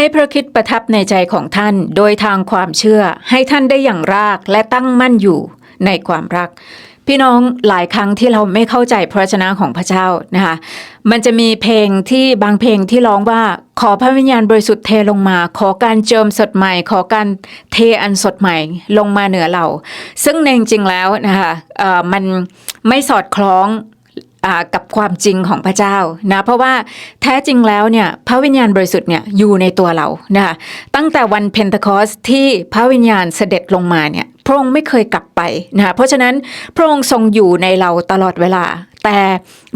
ให้พระคิดประทับในใจของท่านโดยทางความเชื่อให้ท่านได้อย่างรากและตั้งมั่นอยู่ในความรัก พี่น้องหลายครั้งที่เราไม่เข้าใจพระวจนะของพระเจ้านะคะมันจะมีเพลงที่บางเพลงที่ร้องว่าขอพระวิญญาณบริสุทธิ์เทลงมา ขอการเจิมสดใหม่ ขอการเทอันสดใหม่ลงมาเหนือเรา ซึ่งในจริงแล้วนะคะมันไม่สอดคล้อง กับความจริงของพระเจ้านะเพราะว่าแท้จริงแล้วเนี่ยพระวิญญาณบริสุทธิ์เนี่ยอยู่ในตัวเรานะคะตั้งแต่วันเพนทคอสที่พระวิญญาณเสด็จลงมาเนี่ยพระองค์ไม่เคยกลับไปนะคะเพราะฉะนั้นพระองค์ทรงอยู่ในเราตลอดเวลา แต่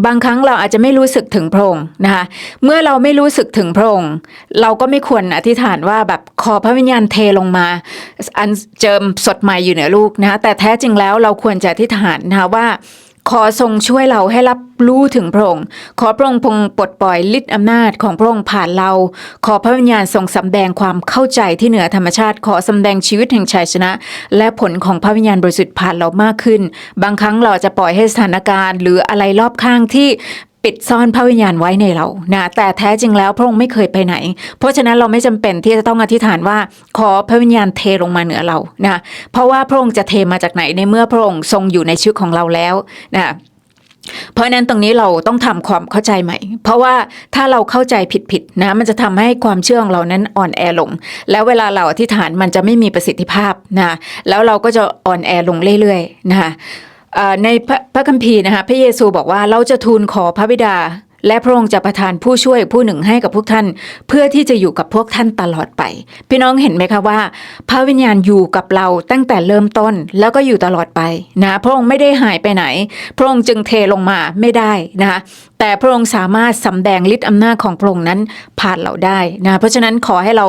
บางครั้งเราอาจจะไม่รู้สึกถึงพระองค์นะคะเมื่อเราไม่รู้สึกถึงพระองค์ เราก็ไม่ควรอธิษฐานว่าแบบขอพระวิญญาณเทลงมา อันเจิมสดใหม่อยู่เหนือลูกนะคะแต่แท้จริงแล้วเราควรจะอธิษฐานนะคะว่า ขอทรงช่วยเราให้รับรู้ถึงพระองค์ ขอพระองค์พงปลดปล่อยฤทธิ์อำนาจของพระองค์ผ่านเรา ขอพระวิญญาณทรงสำแดงความเข้าใจที่เหนือธรรมชาติ ขอสำแดงชีวิตแห่งชัยชนะ และผลของพระวิญญาณบริสุทธิ์ผ่านเรามากขึ้น บางครั้งเราจะปล่อยให้สถานการณ์ หรืออะไรรอบข้างที่ ปิดซ่อนพระวิญญาณไว้ในเรานะแต่แท้จริงแล้วพระองค์ไม่เคยไปไหน เพราะฉะนั้นเราไม่จำเป็นที่จะต้องอธิษฐานว่าขอพระวิญญาณเทลงมาเหนือเรานะเพราะว่าพระองค์จะเทมาจากไหนในเมื่อพระองค์ทรงอยู่ในชีวิตของเราแล้วนะเพราะนั้นตรงนี้เราต้องทำความเข้าใจใหม่ เพราะว่าถ้าเราเข้าใจผิดๆนะมันจะทำให้ความเชื่อของเรานั้นอ่อนแอลง แล้วเวลาเราอธิษฐานมันจะไม่มีประสิทธิภาพนะแล้วเราก็จะอ่อนแอลงเรื่อยๆนะคะ ในพระพระคัมภีร์นะคะพระเยซูบอกว่าเราจะทูลขอพระบิดา และพระองค์จะประทานผู้ช่วยผู้หนึ่งให้กับพวกท่าน เพื่อที่จะอยู่กับพวกท่านตลอดไป พี่น้องเห็นไหมคะว่า พระวิญญาณอยู่กับเราตั้งแต่เริ่มต้นแล้วก็อยู่ตลอดไปนะพระองค์ไม่ได้หายไปไหน พระองค์จึงเทลงมาไม่ได้นะคะแต่พระองค์สามารถสำแดงฤทธิ์อำนาจของพระองค์นั้นผ่านเราได้นะเพราะฉะนั้นขอให้เรา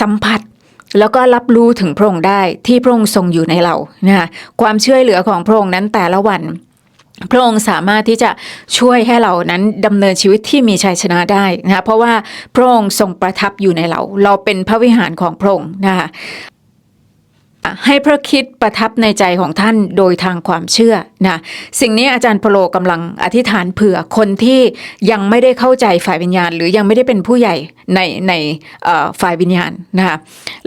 สัมผัส แล้วก็รับรู้ถึงพระองค์ได้ที่พระองค์ทรงอยู่ในเรานะคะความช่วยเหลือของพระองค์นั้นแต่ละวันพระองค์สามารถที่จะช่วยให้เรานั้นดำเนินชีวิตที่มีชัยชนะได้นะคะเพราะว่าพระองค์ทรงประทับอยู่ในเรา เราเป็นพระวิหารของพระองค์นะคะ ให้พระคิดประทับในใจของท่านโดยทางความเชื่อนะสิ่งนี้อาจารย์โปโลกำลังอธิษฐานเผื่อคนที่ยังไม่ได้เข้าใจฝ่ายวิญญาณ หรือยังไม่ได้เป็นผู้ใหญ่ในในฝ่ายวิญญาณนะคะ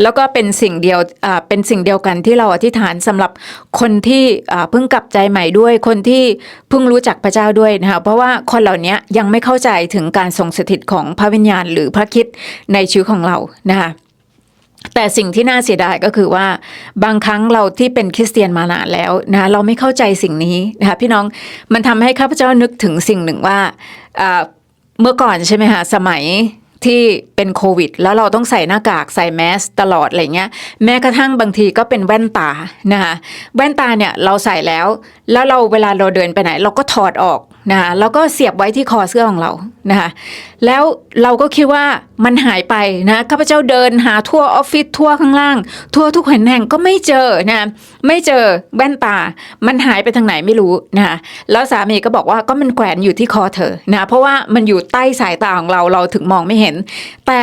แล้วก็เป็นสิ่งเดียวเป็นสิ่งเดียวกันที่เราอธิษฐานสำหรับคนที่เพิ่งกลับใจใหม่ด้วย คนที่เพิ่งรู้จักพระเจ้าด้วยนะคะเพราะว่าคนเหล่านี้ยังไม่เข้าใจถึงการทรงสถิตของพระวิญญาณ หรือพระคิดในชีวิตของเรานะคะ แต่สิ่งที่น่าเสียดายก็คือว่า บางครั้งเราที่เป็นคริสเตียนมานานแล้วนะเราไม่เข้าใจสิ่งนี้นะคะพี่น้องมันทำให้ข้าพเจ้านึกถึงสิ่งหนึ่งว่าอ่าเมื่อก่อนใช่ไหมคะสมัยที่เป็นโควิด แล้วเราต้องใส่หน้ากากใส่แมสตลอดอะไรเงี้ย แม้กระทั่งบางทีก็เป็นแว่นตานะคะแว่นตาเนี่ยเราใส่แล้ว แล้วเราเวลาเราเดินไปไหน เราก็ถอดออก นะคะแล้วก็เสียบไว้ที่คอเสื้อของเรานะคะแล้วเราก็คิดว่ามันหายไปนะข้าพเจ้าเดินหาทั่วออฟฟิศทั่วข้างล่าง ทั่วทุกแห่งแห่งก็ไม่เจอนะไม่เจอแว่นตา มันหายไปทางไหนไม่รู้นะคะแล้วสามีก็บอกว่าก็มันแขวนอยู่ที่คอเธอนะเพราะว่ามันอยู่ใต้สายตาของเราเราถึงมองไม่เห็น แต่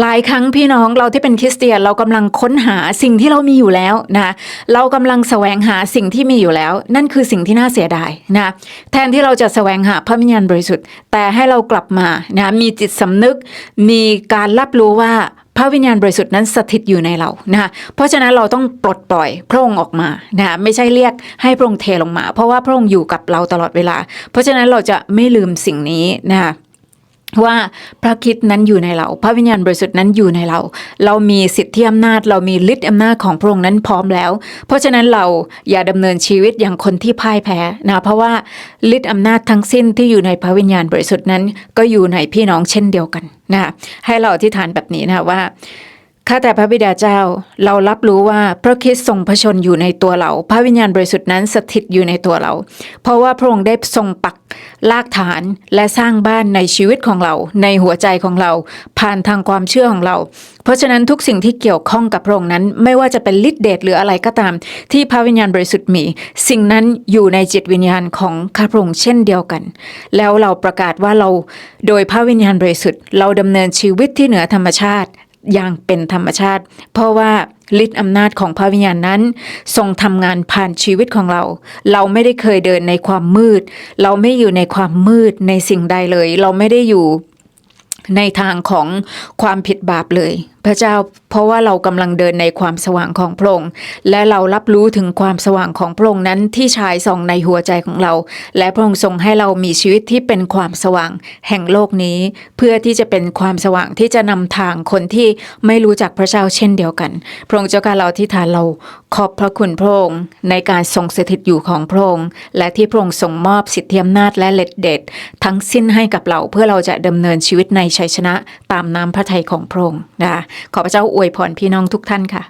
หลายครั้งพี่น้องเราที่เป็นคริสเตียนเรากำลังค้นหาสิ่งที่เรามีอยู่แล้วนะเรากำลังแสวงหาสิ่งที่มีอยู่แล้ว นั่นคือสิ่งที่น่าเสียดายนะแทนที่เราจะแสวงหาพระวิญญาณบริสุทธิ์ แต่ให้เรากลับมานะมีจิตสำนึก มีการรับรู้ว่าพระวิญญาณบริสุทธิ์นั้นสถิตอยู่ในเรานะคะเพราะฉะนั้นเราต้องปลดปล่อยพระองค์ออกมานะคะไม่ใช่เรียกให้พระองค์เทลงมา เพราะว่าพระองค์อยู่กับเราตลอดเวลา เพราะฉะนั้นเราจะไม่ลืมสิ่งนี้นะคะ ว่าพระคิดนั้นอยู่ในเรา พระวิญญาณบริสุทธิ์นั้นอยู่ในเรา เรามีสิทธิอำนาจ เรามีฤทธิ์อำนาจของพระองค์นั้นพร้อมแล้ว เพราะฉะนั้นเราอย่าดำเนินชีวิตอย่างคนที่พ่ายแพ้นะเพราะว่าฤทธิ์อำนาจทั้งสิ้นที่อยู่ในพระวิญญาณบริสุทธิ์นั้น ก็อยู่ในพี่น้องเช่นเดียวกันนะคะให้เราอธิษฐานแบบนี้นะคะว่า ข้าแต่พระบิดาเจ้า เรารับรู้ว่าพระคริสต์ทรงพระชนอยู่ในตัวเรา พระวิญญาณบริสุทธิ์นั้นสถิตอยู่ในตัวเรา เพราะว่าพระองค์ได้ทรงปักลากฐานและสร้างบ้านในชีวิตของเรา ในหัวใจของเรา ผ่านทางความเชื่อของเรา เพราะฉะนั้นทุกสิ่งที่เกี่ยวข้องกับพระองค์นั้น ไม่ว่าจะเป็นฤทธิเดชหรืออะไรก็ตาม ที่พระวิญญาณบริสุทธิ์มี สิ่งนั้นอยู่ในจิตวิญญาณของข้าพระองค์เช่นเดียวกัน แล้วเราประกาศว่าเราโดยพระวิญญาณบริสุทธิ์ เราดำเนินชีวิตที่เหนือธรรมชาติ อย่างเป็นธรรมชาติ เพราะว่าฤทธิ์อำนาจของพระวิญญาณนั้น ทรงทำงานผ่านชีวิตของเรา เราไม่ได้เคยเดินในความมืด เราไม่อยู่ในความมืดในสิ่งใดเลย เราไม่ได้อยู่ในทางของความผิดบาปเลย พระเจ้า เพราะว่าเรากำลังเดินในความสว่างของพระองค์และเรารับรู้ถึงความสว่างของพระองค์นั้นที่ฉายส่องในหัวใจของเรา และพระองค์ทรงให้เรามีชีวิตที่เป็นความสว่างแห่งโลกนี้ เพื่อที่จะเป็นความสว่างที่จะนำทางคนที่ไม่รู้จักพระเจ้าเช่นเดียวกัน พระองค์เจ้าการเราที่ฐานเราขอบพระคุณพระองค์ในการทรงสถิตอยู่ของพระองค์และที่พระองค์ทรงมอบสิทธิอำนาจและฤทธิ์เดชทั้งสิ้นให้กับเราเพื่อเราจะดำเนินชีวิตในชัยชนะตามน้ำพระทัยของพระองค์นะคะขอพระเจ้าอวยพรพี่น้องทุกท่านค่ะ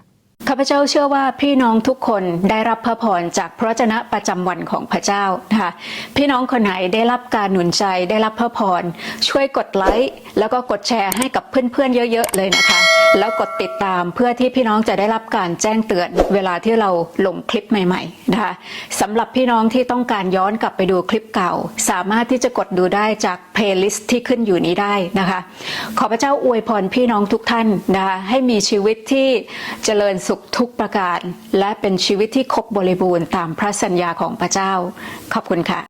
ข้าพเจ้าเชื่อว่าพี่น้องทุกคนได้รับพระพรจากพระวจนะประจำวันของพระเจ้านะคะพี่น้องคนไหนได้รับการหนุนใจได้รับพระพรช่วยกดไลค์แล้วก็กดแชร์ให้กับเพื่อนๆเยอะๆเลยนะคะ แล้วกดติดตามเพื่อที่พี่น้องจะได้รับการแจ้งเตือนเวลาที่เราลงคลิปใหม่ๆนะคะสำหรับพี่น้องที่ต้องการย้อนกลับไปดูคลิปเก่า สามารถที่จะกดดูได้จากเพลย์ลิสต์ที่ขึ้นอยู่นี้ได้นะคะ ขอพระเจ้าอวยพรพี่น้องทุกท่านนะคะให้มีชีวิตที่เจริญสุขทุกประการ และเป็นชีวิตที่ครบบริบูรณ์ตามพระสัญญาของพระเจ้า ขอบคุณค่ะ